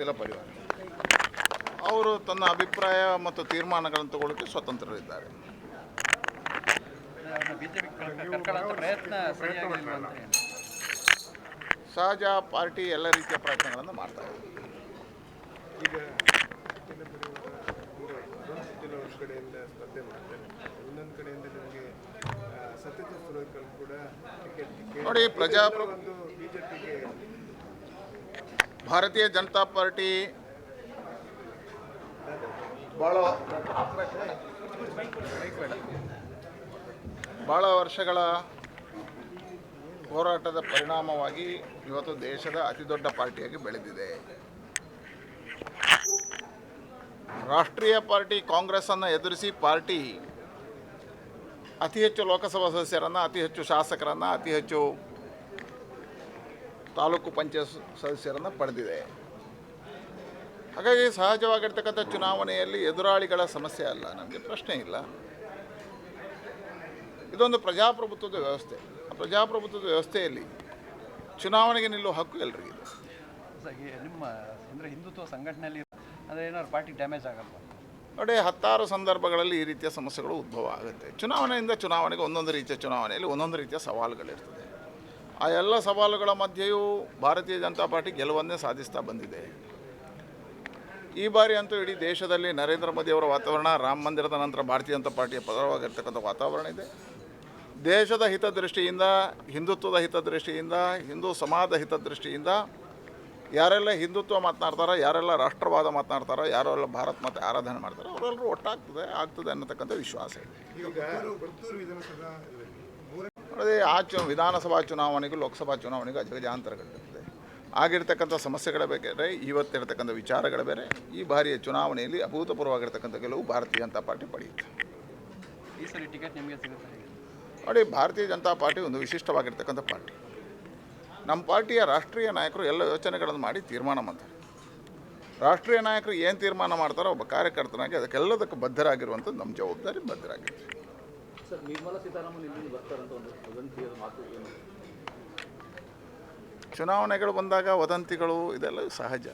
ಗೊತ್ತಿಲ್ಲ ಪರಿವಾರ. ಅವರು ತನ್ನ ಅಭಿಪ್ರಾಯ ಮತ್ತು ತೀರ್ಮಾನಗಳನ್ನು ತಗೊಳ್ಳೋಕ್ಕೆ ಸ್ವತಂತ್ರರಿದ್ದಾರೆ. ಸಹಜ ಪಾರ್ಟಿ ಎಲ್ಲ ರೀತಿಯ ಪ್ರಯತ್ನಗಳನ್ನು ಮಾಡ್ತಾ ಇದೆ ಈಗ ಕಡೆಯಿಂದ ಸ್ಪರ್ಧೆ ಮಾಡ್ತಾರೆ. ಇನ್ನೊಂದು ಕಡೆಯಿಂದ ನಿಮಗೆ ಸತ್ಯಜಿತ್ ಸುರತ್ಕಲ್ ಕೂಡ ಟಿಕೆಟ್ ನೋಡಿ ಪ್ರಜಾಪ್ರಭುತ್ವ ಒಂದು ಬಿಜೆಪಿಗೆ ಭಾರತೀಯ ಜನತಾ ಪಾರ್ಟಿ ಭಾಳ ಭಾಳ ವರ್ಷಗಳ ಹೋರಾಟದ ಪರಿಣಾಮವಾಗಿ ಇವತ್ತು ದೇಶದ ಅತಿ ದೊಡ್ಡ ಪಾರ್ಟಿಯಾಗಿ ಬೆಳೆದಿದೆ. ರಾಷ್ಟ್ರೀಯ ಪಾರ್ಟಿ ಕಾಂಗ್ರೆಸ್ಸನ್ನು ಎದುರಿಸಿ ಪಾರ್ಟಿ ಅತಿ ಹೆಚ್ಚು ಲೋಕಸಭಾ ಸದಸ್ಯರನ್ನು, ಅತಿ ಹೆಚ್ಚು ಶಾಸಕರನ್ನು, ಅತಿ ಹೆಚ್ಚು ತಾಲೂಕು ಪಂಚಾಯತ್ ಸದಸ್ಯರನ್ನು ಪಡೆದಿದೆ. ಹಾಗಾಗಿ ಸಹಜವಾಗಿರ್ತಕ್ಕಂಥ ಚುನಾವಣೆಯಲ್ಲಿ ಎದುರಾಳಿಗಳ ಸಮಸ್ಯೆ ಅಲ್ಲ ನಮಗೆ ಪ್ರಶ್ನೆ ಇಲ್ಲ. ಇದೊಂದು ಪ್ರಜಾಪ್ರಭುತ್ವದ ವ್ಯವಸ್ಥೆ. ಆ ಪ್ರಜಾಪ್ರಭುತ್ವದ ವ್ಯವಸ್ಥೆಯಲ್ಲಿ ಚುನಾವಣೆಗೆ ನಿಲ್ಲುವ ಹಕ್ಕು ಎಲ್ರಿಗಿದೆ. ನಿಮ್ಮ ಅಂದರೆ ಹಿಂದುತ್ವ ಸಂಘಟನೆಯಲ್ಲಿ ಅಂದರೆ ಏನಾದ್ರು ಪಾರ್ಟಿ ಡ್ಯಾಮೇಜ್ ಆಗಲ್ಲ ನೋಡಿ ಹತ್ತಾರು ಸಂದರ್ಭಗಳಲ್ಲಿ ಈ ರೀತಿಯ ಸಮಸ್ಯೆಗಳು ಉದ್ಭವ ಆಗುತ್ತೆ. ಚುನಾವಣೆಯಿಂದ ಚುನಾವಣೆಗೆ ಒಂದೊಂದು ರೀತಿಯ ಚುನಾವಣೆಯಲ್ಲಿ ಒಂದೊಂದು ರೀತಿಯ ಸವಾಲುಗಳಿರ್ತದೆ. ಆ ಎಲ್ಲ ಸವಾಲುಗಳ ಮಧ್ಯೆಯೂ ಭಾರತೀಯ ಜನತಾ ಪಾರ್ಟಿ ಗೆಲುವನ್ನೇ ಸಾಧಿಸ್ತಾ ಬಂದಿದೆ. ಈ ಬಾರಿ ಅಂತೂ ಇಡೀ ದೇಶದಲ್ಲಿ ನರೇಂದ್ರ ಮೋದಿಯವರ ವಾತಾವರಣ ರಾಮ ಮಂದಿರದ ನಂತರ ಭಾರತೀಯ ಜನತಾ ಪಾರ್ಟಿಯ ಪರವಾಗಿರ್ತಕ್ಕಂಥ ವಾತಾವರಣ ಇದೆ. ದೇಶದ ಹಿತದೃಷ್ಟಿಯಿಂದ ಹಿಂದುತ್ವದ ಹಿತದೃಷ್ಟಿಯಿಂದ ಹಿಂದೂ ಸಮಾಜದ ಹಿತದೃಷ್ಟಿಯಿಂದ ಯಾರೆಲ್ಲ ಹಿಂದುತ್ವ ಮಾತನಾಡ್ತಾರೋ ಯಾರೆಲ್ಲ ರಾಷ್ಟ್ರವಾದ ಮಾತನಾಡ್ತಾರೋ ಯಾರೆಲ್ಲ ಭಾರತ್ ಮತ್ತೆ ಆರಾಧನೆ ಮಾಡ್ತಾರೋ ಅವರೆಲ್ಲರೂ ಒಟ್ಟಾಗ್ತದೆ ಆಗ್ತದೆ ಅನ್ನತಕ್ಕಂಥ ವಿಶ್ವಾಸ ಇದೆ ಈಗ ಪುತ್ತೂರು ವಿಧಾನಸಭಾ ಮೂರನೇ ಅದೇ ಆ ಚು ವಿಧಾನಸಭಾ ಚುನಾವಣೆಗೂ ಲೋಕಸಭಾ ಚುನಾವಣೆಗೂ ಅಜಗಜಾಂತರಗಳಿರ್ತದೆ ಆಗಿರ್ತಕ್ಕಂಥ ಸಮಸ್ಯೆಗಳ ಬೇರೆ ಇವತ್ತಿರ್ತಕ್ಕಂಥ ವಿಚಾರಗಳ ಬೇರೆ ಈ ಬಾರಿಯ ಚುನಾವಣೆಯಲ್ಲಿ ಅಭೂತಪೂರ್ವವಾಗಿರ್ತಕ್ಕಂಥ ಗೆಲುವು ಭಾರತೀಯ ಜನತಾ ಪಾರ್ಟಿ ಪಡೆಯುತ್ತೆ. ಈ ಸರಿ ಟಿಕೆಟ್ ನಿಮಗೆ ಸಿಗುತ್ತೆ ನೋಡಿ ಭಾರತೀಯ ಜನತಾ ಪಾರ್ಟಿ ಒಂದು ವಿಶಿಷ್ಟವಾಗಿರ್ತಕ್ಕಂಥ ಪಾರ್ಟಿ. ನಮ್ಮ ಪಾರ್ಟಿಯ ರಾಷ್ಟ್ರೀಯ ನಾಯಕರು ಎಲ್ಲ ಯೋಚನೆಗಳನ್ನು ಮಾಡಿ ತೀರ್ಮಾನ ಮಾಡ್ತಾರೆ. ರಾಷ್ಟ್ರೀಯ ನಾಯಕರು ಏನು ತೀರ್ಮಾನ ಮಾಡ್ತಾರೋ ಒಬ್ಬ ಕಾರ್ಯಕರ್ತನಾಗಿ ಅದಕ್ಕೆಲ್ಲದಕ್ಕೂ ಬದ್ಧರಾಗಿರುವಂಥದ್ದು ನಮ್ಮ ಜವಾಬ್ದಾರಿ ಬದ್ಧರಾಗಿರ್ತೀವಿ ಸರ್ ನಿರ್ಮಲಾ ಸೀತಾರಾಮನ್ ಇಲ್ಲಿಂದ ಬರ್ತಾರಂತ ಒಂದು ವದಂತಿಯ ಮಾತು ಏನು? ಚುನಾವಣೆಗಳು ಬಂದಾಗ ವದಂತಿಗಳು ಇದೆಲ್ಲ ಸಹಜ.